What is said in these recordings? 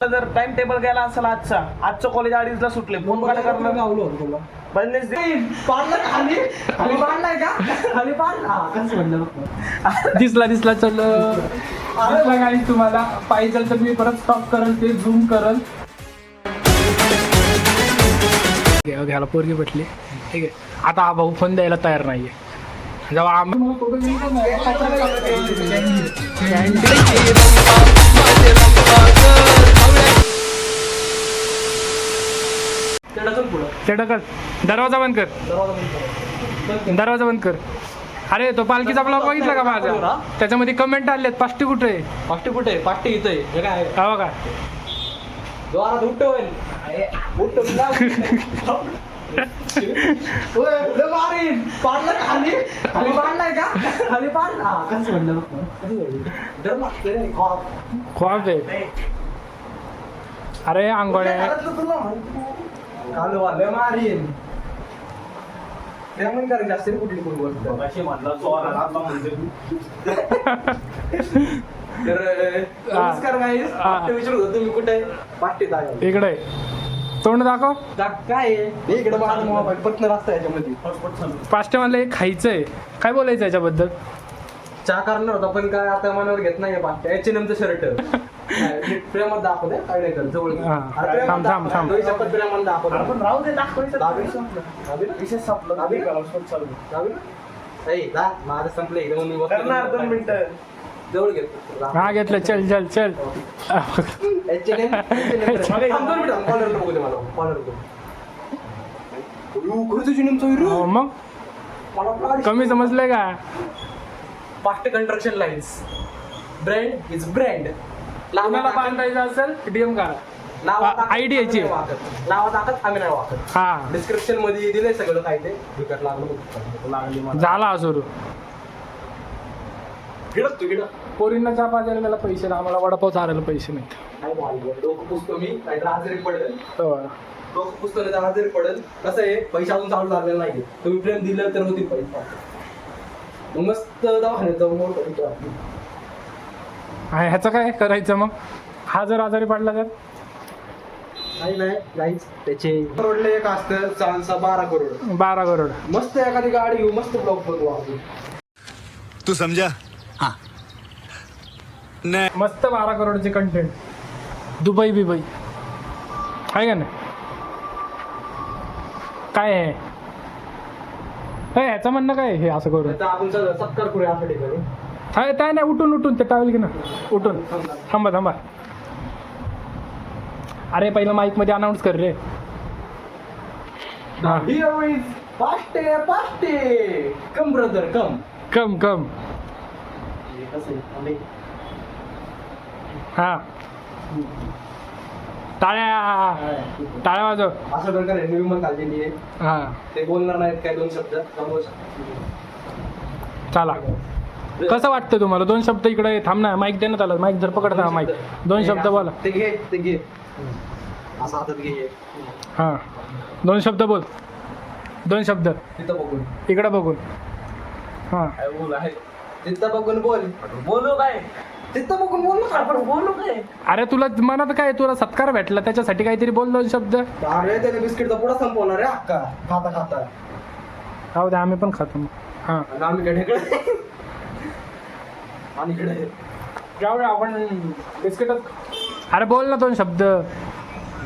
जर time table गेला असेल आजचा आजचं कॉलेज अडीचला सुटले. फोन काय करणार? गावलो होतो तुला? Wednesday. पाडलं खाली खाली पाडलाय का? खाली पाडला कसं म्हणलं बघ. दिसला दिसला चल. तुम्हाला. पाहिजे तर मी परत स्टॉप करल ते झूम करल. घ्यायला पोरगी भेटली. ठीक आहे. आता हा भाऊ फोन द्यायला तयार नाहीये. जेव्हा आम्ही पुढं. तेवढं कर दरवाजा बंद कर. दरवाजा बंद कर. दरवाजा बंद कर. अरे तो पालखीचा ब्लॉग बघितला का माझा? त्याच्यामध्ये कमेंट आलेत पाष्टी कुठे आहे? पाष्टी कुठे आहे? पाष्टी इथं आहे. हे काय? हा बघा. जोरात उठतो उठतो पाडलं खाली? खाली पाडलाय का? खाली पाडला? कसं म्हणलं बघ. कसं म्हणलं? डर लागते रे. खॉप. खूप आहे. अरे घरातलं तुला. काल वालं मारीन त्यामुळे करायची असते रे कुठली कोण गोष्ट मगाशी म्हणला चोर आला, आता म्हणते तू. तर नमस्कार guys. हा. पाष्टी विचारत होतो तुम्ही कुठे आहे? पाष्टीत आहे. इकडे तोंड दाखव दा- काय आहे? हे इकडे माझा मोबाईल पटन असतं याच्यामध्ये पाष्टे मला एक खायचंय काय बोलायचं याच्याबद्दल चहा करणार होता पण काय आता मनावर घेत नाही पाष्टी एच एन शर्ट प्रेमात दाखवते काय नाही करत जवळ घे. हा. अरे प्रेमात थांब, थांब, दाखव. थांब. दोन शपथ प्रेमात दाखवतो. अरे पण राहू दे दाखवायचं दाबी दाबी. संपलं. दाबी ना? विषय संपला दाबी ना? चालू दाबी ना? ए, दा, माझं संपलं इकडे म्हणून मी बसलो. करणार दोन मिनिटं जवळ घेतो हा घेतलं चल चल चल. थांब दोन मिनिटं, कॉलर बघू दे मला कॉलर बघू अयो, खरंच चं आहे रे. हो, मग मला वाटलं. कमी समजलंय का fast construction lines brand is brand कोणाला बांधायचं असेल डीएम करा. idea ची. नावात टाकत आम्ही नाही वाकत. हा. डिस्क्रिप्शनमध्ये दिलंय सगळं काय ते. विकत लागलं. बघ. लागली मला. झाला सुरू गिळत तू गिळत. पोरींना चहा पाजायला त्याला पैसे नाही. आम्हाला वडापाव चारायला पैसे नाहीत. काय बोललो, डोकं पुसतो मी. नाहीतर आजारी पडेल. हो. डोकं पुसतो नाही तर आजारी पडेल. कसं आहे पैसे अजून चालू झालेला नाही तुम्ही प्रेम दिलं तर होतील पैसे. मग मस्त दवाखान्यात जाऊन मोठं होतं. आपलं. आणि ह्याचं काय करायचं मग? हा जर आजारी पडला तर? नाही नाही त्याचे करोडले एक असतं बारा करोड. बारा करोड. मस्त एखादी गाडी घेऊ मस्त ब्लॉक बनवू आपण. तू समझा हाँ. नहीं. मस्त बारा करोडचे कंटेंट दुबई बिबई. आहे का नाही? काय आहे? हे, ह्याचं म्हणणं काय आहे? हे असं करून. आता आपण सत्कार करूया आपल्या ठिकाणी. काय काय नाही उठून उठून ते टावेल की ना उठून. थांबा थांबा. अरे पहिलं माईकमध्ये अनाऊन्स कर रे. Here is come brother come come come हा टाळ्या. टाळ्या वाजव. असं प्रकारे मी विमान काढलेली आहे. हा. ते बोलणार नाहीत काय दोन शब्द. समोर चला. कसं वाटतं तुम्हाला? दोन शब्द इकडे थांब ना माईक देण्यात आला माईक जर पकडता माईक दोन शब्द बोला. ते घे ते घे. असं हातात घे. हा. दोन शब्द बोल. दोन शब्द. तिथं बघून. इकडे बघून. हा. काय बोल आहे? तिथं बघून बोल. बोलू काय? तिथं बघून बोल बोलू काय? अरे तुला मनात काय? तुला सत्कार भेटला त्याच्यासाठी काहीतरी बोल दोन शब्द. अरे त्याने बिस्किटचा पुढा संपवणार रे अक्का. खाता खाता. राहू दे आम्ही पण खातो मग. हा. आणि आम्ही आणि इकडे जाऊया आपण बिस्किटच अरे बोल ना दोन शब्द.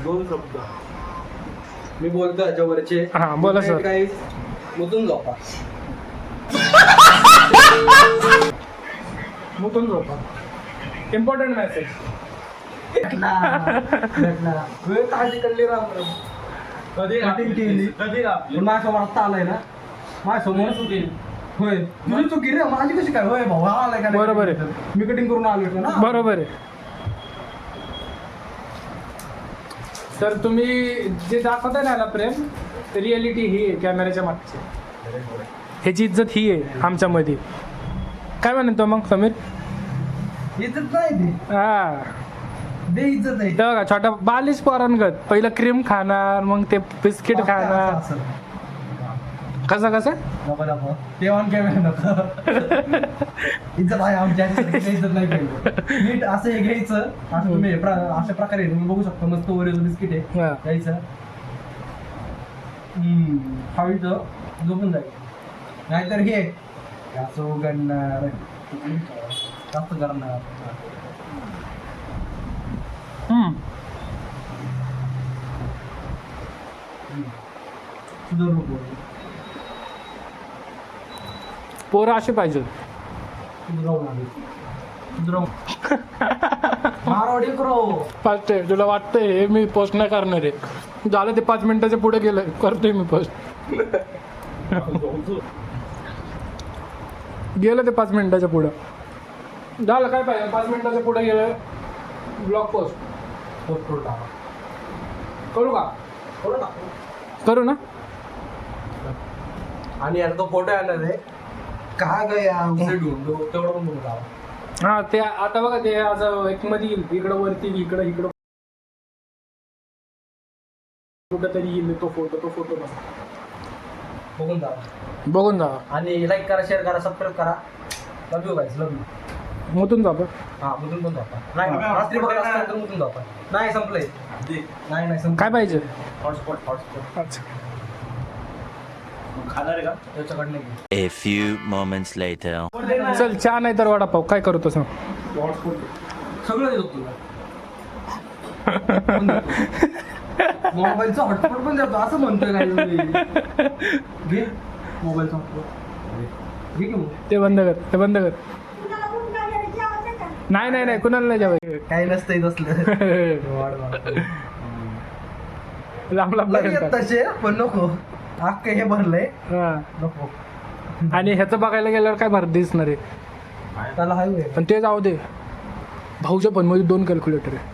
दोन शब्द. मी बोलतो याच्यावरचे. हा, बोला sir. काही मुतून झोपा. मुतून झोपा. इम्पॉर्टंट मेसेज वेळ काळजी करली राम कधी. कधी आपली? पण माझ्यासमोर आत्ता आलाय ना. माझ्यासमोर चुकी होय. तुझी चुकी रे माझी कशी काय? होय भाऊ हा आलाय का नाही? बरोबर आहे. मी कटिंग करून आलो ना. बरोबर आहे. तर तुम्ही जे दाखवताय ना याला प्रेम रियालिटी ही आहे कॅमेऱ्याच्या मागची. ह्याची इज्जत ही आहे आमच्यामध्ये. काय म्हणतो मग समीर? इज्जत नाही ती. हा. दे इज्जत आहे. बघा छोटा बालिश पोरांगत. पहिलं क्रीम खाणार मग ते बिस्किट खाणार. कसं कसं? नको नको. ते ऑन कॅमेरा नको. इज्जत आहे आमच्या इज्जत नाही पाहिजे. नीट असं हे घ्यायचं. असं तुम्ही हे प्र- अशा प्रकारे तुम्ही बघू शकता. मस्त ओरिओ बिस्किट आहे. हा. घ्यायचं. हम्म, खायचं झोपून जाईल. नाहीतर हे. असं उघडणार. जास्त करणार. हम्म. सुधरू नको. पोरं अशी पाहिजे. सुधरवून आली सुधरवून मारवाडी करो. फास्ट आहे तुला वाटतंय हे मी पोस्ट नाही करणार आहे. झालं ते पाच मिनिटाच्या पुढे गेलं करतोय मी पोस्ट गेलं ते पाच मिनिटाच्या पुढं. झालं काय पाहिजे? पाच मिनिटाच्या पुढे गेलं ब्लॉग पोस्ट करू का? करू टाका. करू ना? आणि यार तो फोटो येणार आहे. का गया उसे ढूंढो तेवढं पण बघू लावा हा ते आता बघा ते आज एक मध्ये येईल. इकडं वरती इकडं इकडं. कुठं तरी येईल तो फोटो तो फोटो बघून जावा बघून जा आणि लाईक करा शेअर करा सबस्क्राईब करा. Love you guys love you मधून जा बघ. हा मुतून पण जाता नाही रात्री बघत असताना तर मुतून जाता नाही संपलंय. नाही नाही संपलं काय पाहिजे? Hotspot hotspot. अच्छा. खाणार आहे का? त्याच्याकडनं घे. A few moments later. चल चहा नाही तर वडापाव. काय करू तसं सगळं देतो तुला. मोबाईलचं हॉटस्पॉट पण देतो असं म्हणतोय काय तुम्ही? घे मोबाईलचं हॉटस्पॉट. घे की मग. ते बंद कर ते बंद कर. नाही नाही नाही कुणाला नाही जेवायचं. काही नसतंय तसलं. लांब लांब लागेल तसे पण नको. अख्खं हे भरलंय. हा. नको. आणि ह्याचं बघायला गेल्यावर काय भर दिसणार आहे? त्याला हायवे पण ते जाऊ दे. भाऊच्या पण मध्ये दोन कॅल्क्युलेटर आहे.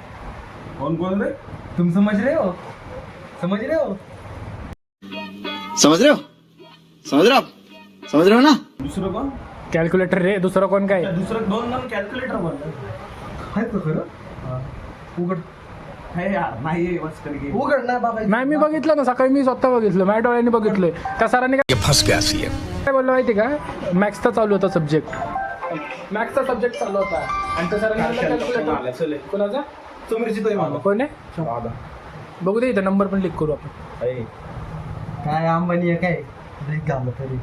कोण कोण रे? तुम समझ रहे हो? समझ रहे हो? समझ रहे हो? समझ रहे हो आप? समझ रहे हो ना? दुसरं कोण? कॅल्क्युलेटर रे दुसरं कोण काय? दुसरं दोन दोन कॅल्क्युलेटर बनलं आहेत का खरं उघड. हे यार नाही मस्करी गेली. उघड ना बाबा नाही मी बघितलं ना सकाळी मी स्वतः बघितलं माझ्या डोळ्यांनी बघितलंय. त्या सरांनी काय फंस गया सी काय बोललं माहिती का? मॅथ्सचा चालू होता सब्जेक्ट मॅथ्सचा सब्जेक्ट चालू होता. आणि त्या सरांनी कॅल्क्युलेटर चले. कोणाचा? समोरची तो मला कोण आहे? बघू दे इथं नंबर पण लिख करू आपण. काय अंबानी आहे काय? ड्रिंक घाललं तरी.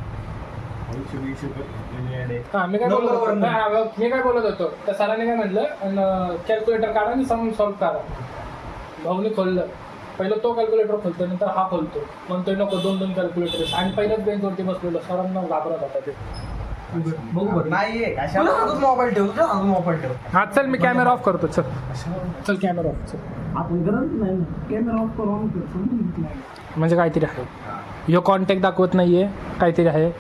हा मी काय बोलत होतो? हा, हा, मी काय बोलत होतो? त्या सरांनी काय म्हटलं कॅल्क्युलेटर काढा आणि सम सॉल्व करा. भाऊनी खोललं. पहिलं तो कॅल्क्युलेटर खोलतो नंतर हा खोलतो. म्हणतोय नको दोन दोन कॅल्क्युलेटर आणि पहिल्याच बेंचवरती बसलेलो सरांना घाबरत होता ते. हातात मोबाईल ठेव तुझा हातात मोबाईल ठेव. हा चल मी कॅमेरा ऑफ करतो चल. चल कॅमेरा ऑफ चल. आपण गरज नाही कॅमेरा ऑफ करू ऑन करू म्हणजे काहीतरी आहे. ह्यो कॉन्टॅक्ट दाखवत नाहीये काहीतरी आहे.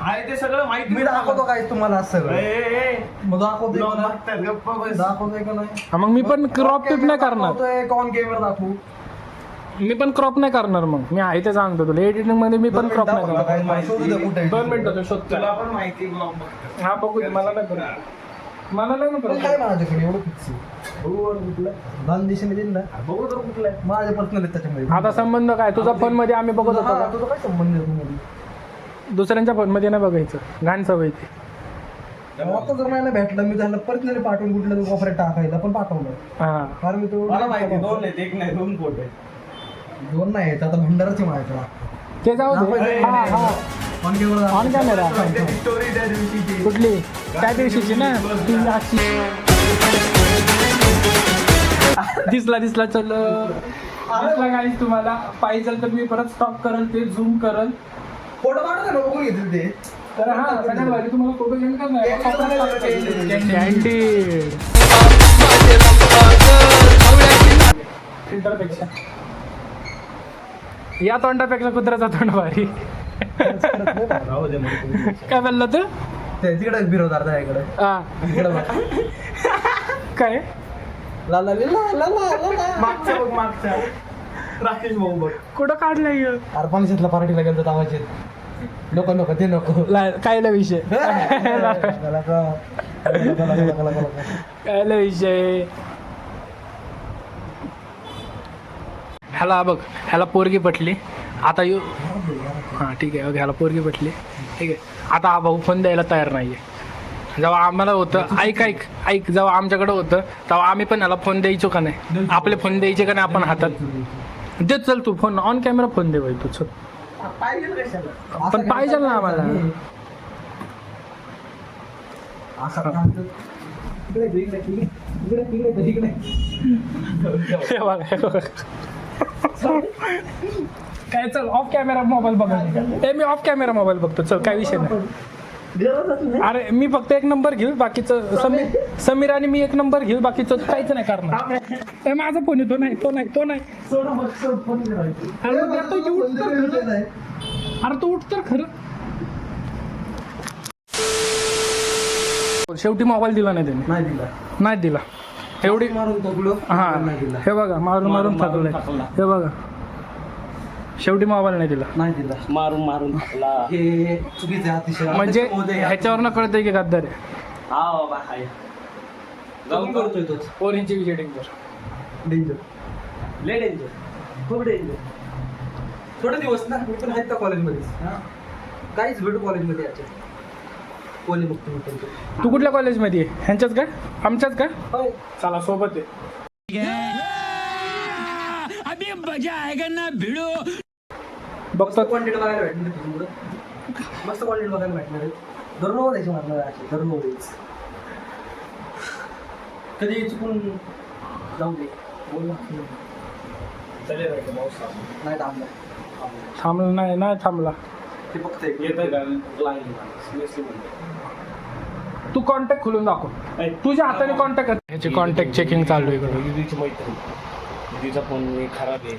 आहे ते सगळं माहिती मी दाखवतो काय तुम्हाला सगळं. मग दाखवतोय का नाही? गप्पा बस. दाखवतोय का नाही हा, मग मी पण क्रॉप टिप नाही करणार. दाखवतोय ऑन कॅमेरा दाखवू. मी पण क्रॉप नाही करणार मग. मी आहे ते सांगतो तुला. एडिटिंगमध्ये मी पण क्रॉप नाही करणार. काय? माहिती शोधू दे कुठे आहे. दोन मिनिटं तो शोधतो तुला पण माहिती ब्लॉग बघ. हा बघू दे. मला नाही करू मला नाही ना पण करू काय माझ्याकडे? एवढं फिक्स बघू बरं कुठलं. दान दिशेने देईन ना? बघू तर कुठलं आहे. माझे पर्सनल आहेत त्याच्यामध्ये. आता संबंध काय? तुझा फोनमध्ये आम्ही बघत होतो का? तुझा काय संबंध आहे दुसऱ्यांच्या फोनमध्ये नाही बघायचं. घाण सवय ती. आता जर मला भेटलं मी त्याला पर्सनली पाठवून कुठलं तरी ऑफर टाकायला पण पाठवलं. हा. कारण मी तो मला माहिती दोन आहेत एक नाही दोन फोटो आहेत. दोन नाही आहेत आता भंडाराची माझ्याकडे. ते जाऊ दे. हा हा. On camera. On camera story त्या दिवशीची. कुठली? त्या दिवशीची ना? ती दिसला दिसला चल. दिसला काही तुम्हाला. पाहिजे तर मी परत स्टॉप करल ते झूम करल. फोटो बघून घेतील ते. तर हा सगळ्यात भारी तुम्हाला फोटो घेऊन का फिल्टरपेक्षा या तोंडापेक्षा कुत्र्याचा तोंड भारी. काय बोललं तू? ते तिकडे बिरोधार हा. इकडे काय? ला ला ला. मागच्या बघ मागच्या. राकेश भाऊ बघ. कुठं काढलंय ह्यो? अरे पाणीशेतला पार्टीला गेलो आवाज येत नको नको ते नको. कायला विषय. कायला विषय? ह्याला बघ ह्याला पोरगी पटली. आता यो हां ठीक आहे घ्यायला पोरगी भेटली ठीक आहे. आता हा भाऊ फोन द्यायला तयार नाही आहे जेव्हा आम्हाला होतं ऐक ऐक ऐक जेव्हा आमच्याकडे होतं तेव्हा आम्ही पण याला फोन द्यायचो का नाही? आपले फोन द्यायचे का नाही आपण हातात? दे चल तू फोन ऑन कॅमेरा फोन दे भाई तू चल. पाहिजे कशाला पण पाहिजे ना आम्हाला. असं काम इकडे इकडे इकडे इकडे इकडे बघा, बघा. काय चल ऑफ कॅमेरा मोबाईल बघा. ए मी ऑफ कॅमेरा मोबाईल बघतो. चल काय विषय नाही. अरे मी फक्त एक नंबर घेऊ बाकीचं समीर समीर. आणि मी एक नंबर घेऊ बाकीचं काहीच नाही करणार. ए माझा फोन येतो नाही तो नाही तो नाही. अरे मग आता तू उठ तर खरं. अरे तू उठ तर खरं. शेवटी मोबाईल दिला नाही त्याने. नाही दिला. नाही दिला. एवढी मारून हा. नाही दिला. हे बघा मारून मारून थकलंय हे बघा. शेवटी मोबाईल नाही दिला. नाही दिला. मारून मारून टाकला. हे चुकीचे आहे अतिशय. म्हणजे ह्याच्यावरनं कळतंय की गद्दार आहे. हा बाबा हाय. जाऊन करतोय तोच. पोरींची विजिटिंग कर डेंजर. ले डेंजर. खूप डेंजर. थोडे दिवस ना मी पण आहेत का कॉलेजमध्ये काहीच भेटू कॉलेजमध्ये याच्यात कोणी बघतो मी पण ते. तू कुठल्या कॉलेजमध्ये? आहे ह्यांच्याच का? आमच्याच का? होय. चला सोबत आहे. बघतो क्वांटिटी बघायला भेटणार आहे तुझ्याकडं मस्त क्वांटिटी बघायला भेटणार आहे. दररोज यायची मारणार आहे दररोज. कधी चुकून जाऊ दे. बोल ना. नाही थांबला. थांबला नाही नाही थांबला. ते फक्त एक तू कॉन्टॅक्ट खोलून दाखव. तुझ्या हाताने कॉन्टॅक्ट ह्याची कॉन्टॅक्ट चेकिंग चालू आहे इकडं. दिदीची मैत्रीण. दिदीचा फोन खराब आहे.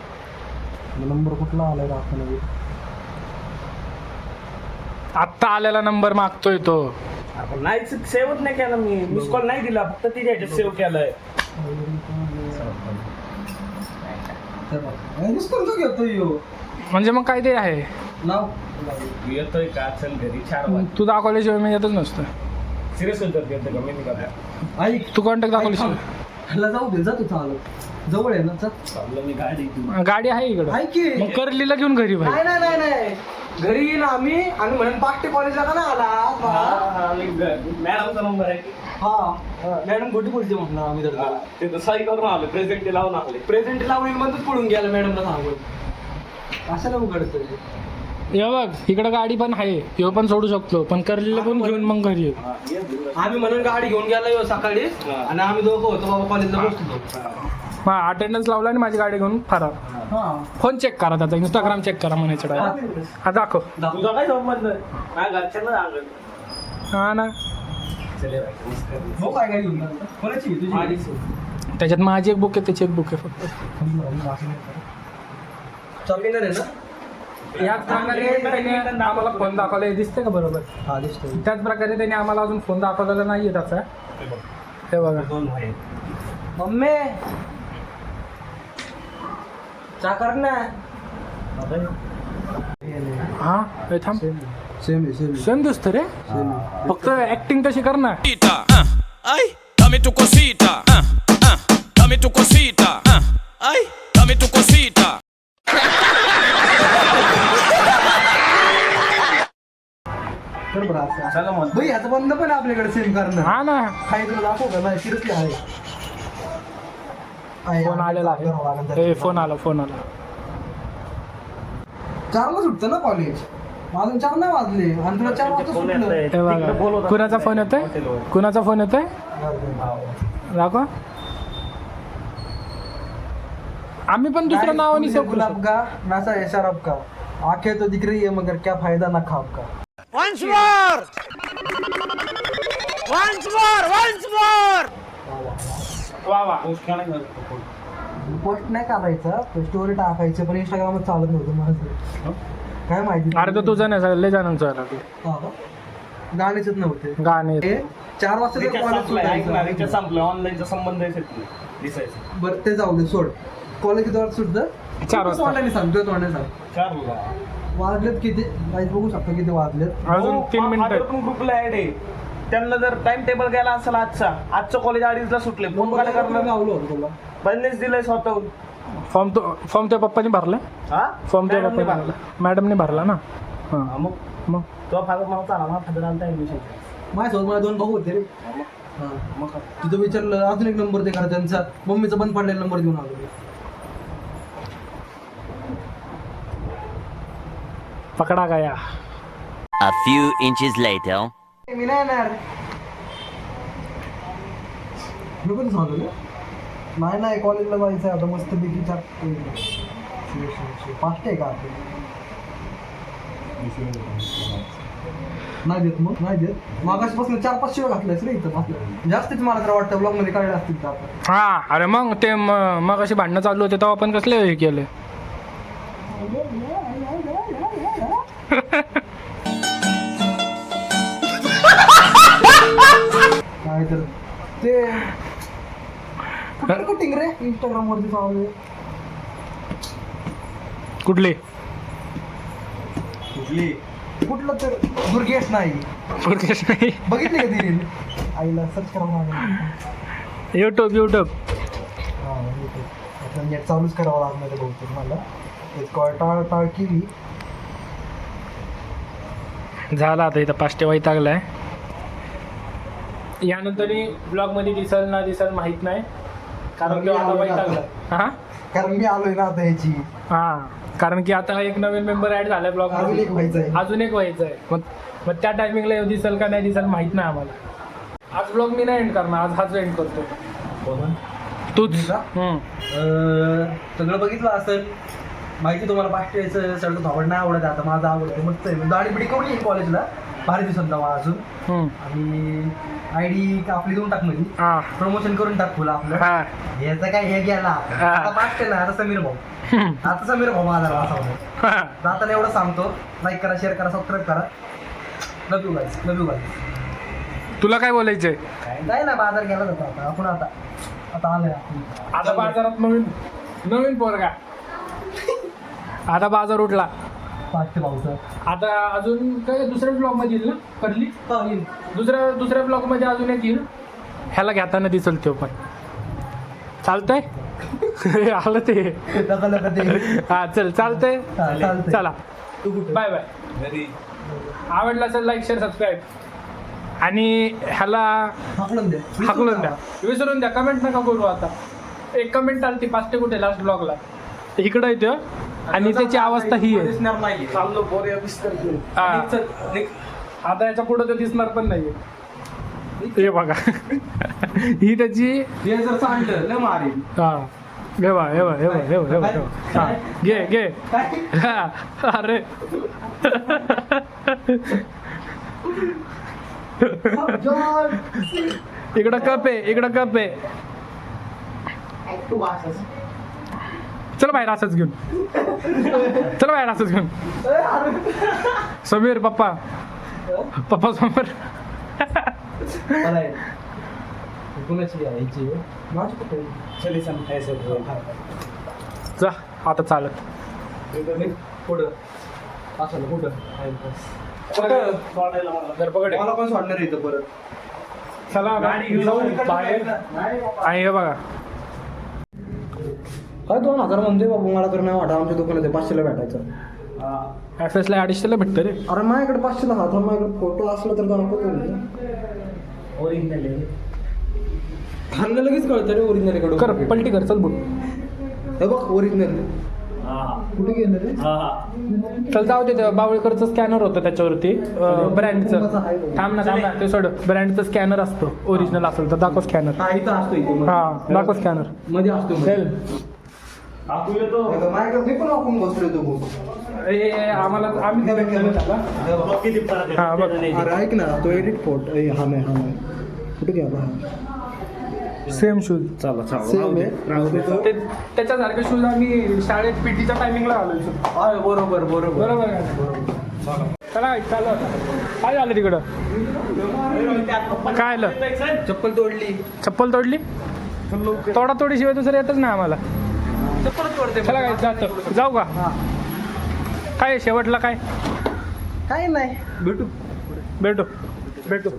नंबर कुठला आलाय दाखवणार आत्ता आलेला नंबर मागतोय तो. आपण नाही सेव्हच नाही केला मी. मिस कॉल नाही दिला फक्त तिच्या ह्याच्यात सेव्ह केलाय. नुसतं तो घेतो यो. म्हणजे मग काय ते आहे? नाव? येतोय का? चल घरी चार तू दाखवल्याशिवाय मी येतच नसतं. सिरियस होतं येतं का? मी ऐक. तू कॉन्टॅक्ट दाखवल्याशिवाय ह्याला जाऊ दे जा तू चालत. जवळ आहे ना चाललं मी गाडी आहे इकडं. ऐक की? मग करलीला घेऊन घरी भाई नाही नाही नाही नाही. घरी येईन आम्ही. आणि म्हणून पाकटे कॉलेजला का ना आला? मॅडमचा नंबर आहे की? हा मॅडम गोटी बोलते म्हटलं आम्ही तर हा, ते तर सही करून आलो प्रेझेंट लावून आले. प्रेझेंट लावून मध्येच पळून गेला मॅडमला सांगून. अशाला उघडतोय हे बघ इकडं गाडी पण आहे. ह्यो पण सोडू शकतो पण करलीला पण घेऊन मग घरी ये. आम्ही म्हणून गाडी घेऊन गेला सकाळी आणि आम्ही दोघं होतो बाबा कॉलेजला बसतो मग अटेंडन्स लावला आणि माझी गाडी घेऊन फरार. हा. फोन चेक करा त्याचा इंस्टाग्राम चेक करा म्हणायचं डायरेक्ट हा दाखव. तुझा काय संबंध? माझ्या घरच्यांना सांगत हा ना. त्याच्यात माझी एक बुक आहे त्याची एक बुक आहे फक्त. चॉपिनर आहे ना? याच प्रकारे त्याने आम्हाला फोन दाखवला हे दिसते का बरोबर? हा दिसतोय. त्याच प्रकारे त्याने आम्हाला अजून फोन दाखवलेला नाहीये त्याचा. हे बघा. मम्मी! चा कर ना. हा हे थांब. सेम आहे सेम सेम दिसतं रे. फक्त ऍक्टिंग तशी कर ना. कर बरं असं भाई आता बंद पण आहे आपल्याकडे सेम करणं हा ना. हाय तुला दाखव का? नाही सिरियसली आहे, फोन आलेला आहे. ए फोन आला फोन आला. चारला सुटतं ना कॉलेज अजून चार नाही वाजले आणि तुला चार वाजता फोन सुटलं. येतोय. हे तिकडे बोलवत बघा कुणाचा फोन येतोय? कुणाचा फोन येतोय? दाखवा. आम्ही पण दुसरं नावाने नहीं, सेव्ह करू गुलाब. का? नशा है शराब का? आंखें तो दिख रही है मगर क्या फायदा ना खाब का? वा वा पोस्ट नाही करायचं स्टोरी टाकायचं. पण इंस्टाग्रामवर चालत नव्हतं माझं. काय माहिती? अरे तो तुझं नाही सगळं लय जणांचं आला ते. हा का? गाणेच नव्हते. गाणे चार वाजता संपलं ऑनलाईनचा संबंध. दिसायचं. बरं ते जाऊ दे सोड. कॉलेज किती वाजता सुटतं? चार वाजता. सांगतोय तोंडाने सांग. वाजलेत किती? बघू शकतो किती वाजलेत. अजून हो, तीन मिनिटं ग्रुपला ऍड आहे. त्यांना जर टाइम टेबल गेला असेल आजचा आजचं कॉलेज अडीचला सुटले. फोन काय करणार? होतो तुला. बंदेच दिलंय स्वतःहून. फॉर्म तो फॉर्म त्या पप्पानी भरला? हा? फॉर्म त्या मॅडमने पप्पानी भरला. मॅडमने भरला ना? हां. हा, मग? मग? तो फादर मला चाला मला फादर आलता ऍडमिशन माझ्यासोबत मला दोन भाऊ होते रे. हा. मग? काय? तिथं विचारलं अजून एक नंबर दे करा त्यांचा. मम्मीचा बंद पडलेला नंबर घेऊन आलो मी. पकडा गया. A few inches later. मी नाही येणार मी पण सांगतो रे. नाही नाही कॉलेजला जायचं आहे. आता मस्त पैकी फास्ट आहे का? नाही देत मग नाही देत. मागासपासून चार पाच शिवाय घातल्यास रे इथं जास्तीच मला तर वाटतं ब्लॉगमध्ये काढले असतील तर आपण हा अरे मग ते मग अशी भांडणं चालू होते तेव्हा आपण कसले हे केले? काय तर ते कुठं कुटिंग रे? इंस्टाग्राम वरती चालू कुठले? कुठलं? तर दुर्गेश नाही पुरकेश नाही बघितले का तिने? आईला सर्च करावं लागेल. युट्यूब युट्यूब हा, YouTube. आता नेट चालूच करावं लागणार बहुतेक मला. एक कॉल टाळ टाळ केली. झाला आता इथं पाचटे वैतागलाय. यानंतर ब्लॉगमध्ये दिसल ना दिसल माहीत नाही. कारण की आता वैतागला हा? कारण मी आलोय ना आता ह्याची हा. कारण की आता एक नवीन मेंबर ऍड झालाय ब्लॉग अजून एक व्हायचं आहे अजून एक व्हायचं आहे मग मग त्या टायमिंगला दिसल का नाही दिसल माहीत नाही आम्हाला. आज ब्लॉग मी नाही एंड करणार. आज हाच एंड करतो तूच? हम्म. अं, सगळं बघितलं असेल. माहिती तुम्हाला पाठवायचं सगळं आवड नाही आवडत आता माझं आवडतं मस्त आहे. दाढी बिडी कवली कॉलेजला भारी दिसत मला अजून. हम्म. आणि आय डी आपली देऊन टाक म्हणजे. हा. प्रमोशन करून टाक तुला आपलं. हा. याचं काय हे गेला हा. आता पाठ ना आता समीर भाऊ. आता समीर भाऊ माझा नाव सांगतो हा. जाताना एवढं सांगतो. लाईक करा शेअर करा सबस्क्राईब करा. Love you guys love you guys तुला काय बोलायचंय? काय ना बाजार गेला जातो आता. आपण आता आता आलोय आपण. आता बाजारात नवीन नवीन पोरगा. आता बाजार उठला. पाचशे भाऊचं आता अजून काय दुसऱ्या ब्लॉगमध्ये येईल ना? करली दुसऱ्या दुसऱ्या ब्लॉगमध्ये अजून एक येईल. ह्याला घेताना दिसल तो पण. चालतंय? आलं ते. नका नका ते. हा चल चालतंय. हा, चालतंय. चला. तू कुठे? Bye bye. आवडला असेल लाईक शेअर सबस्क्राईब आणि ह्याला हाकलून दे. हाकलून द्या. विसरून द्या. कमेंट नका करू आता. एक कमेंट आली ती पाचटे कुठे लास्ट ब्लॉगला इकडं येतो आणि त्याची अवस्था ही आहे. दिसणार नाही चाललो बोर बिस्तर घेऊन. हा. आणि चल, निघ. आता याच्यापुढे तर दिसणार पण नाहीये. हे बघा. ही त्याची हे जर मारेल हा. हे हे हे हे हे हे हा. घे घे. हा, अरे. इकडं कप आहे इकडं कप आहे. चल बाहेर असंच घेऊन चल बाहेर असंच घेऊन समीर पप्पा पप्पा समोर. जा आता चालत पुढं असं कुठं कुठं? सोडायला मला. जर पकड मला पण सोडणार इथं परत चला जाऊ. बाहेर आणि हे बघा काय दोन हजार म्हणते बाबा मला तर नाही वाटत आमच्या दुकानात आहे, पाचशेला भेटायचं. एफ एसला अडीचशेला भेटतं रे. अरे माझ्याकडे पाचशेला हात माझ्याकडे फोटो असला तर दाखवतो मी. खाणं लगेच कळतं रे ओरिजिनल कर पलटी कर चल बुट हे बघ ओरिजिनल हा. कुठे गेलं रे? हा, हा. चल जाऊ दे ते बावळकरचं स्कॅनर होतं त्याच्यावरती. ब्रँडचं थांब ना थांब ना ते सोड. ब्रँडचं स्कॅनर असतो ओरिजिनल असेल तर दाखव स्कॅनर हा इथं असतो इथे हा दाखव स्कॅनरमध्ये असतो. चल. तू येतो. माझ्याकडे मी पण वापरून बसलो तो बुक ए आम्हाला आम्ही ते भेटलेलं त्याला बघ किती फरक आहे. हा, बघ. अरे ऐक ना तो एडिट फोटो हा नाही हा नाही. कुठे गेला? सेम शूज सेम आहे. ते त्याच्यासारखे शूज आम्ही शाळेत पीटीच्या टायमिंगला घालायचो अरे बरोबर बरोबर. बरोबर आहे? चला. चालू आता. काय झालं तिकडं? काय आलं? चप्पल तोडली. चप्पल तोडली? तोडा तोडी शिवाय दुसरं येतच नाही आम्हाला. चला काय जातो. जाऊ का? काय शेवटला काय? काय नाही. भेटू. भेटू. भेटू.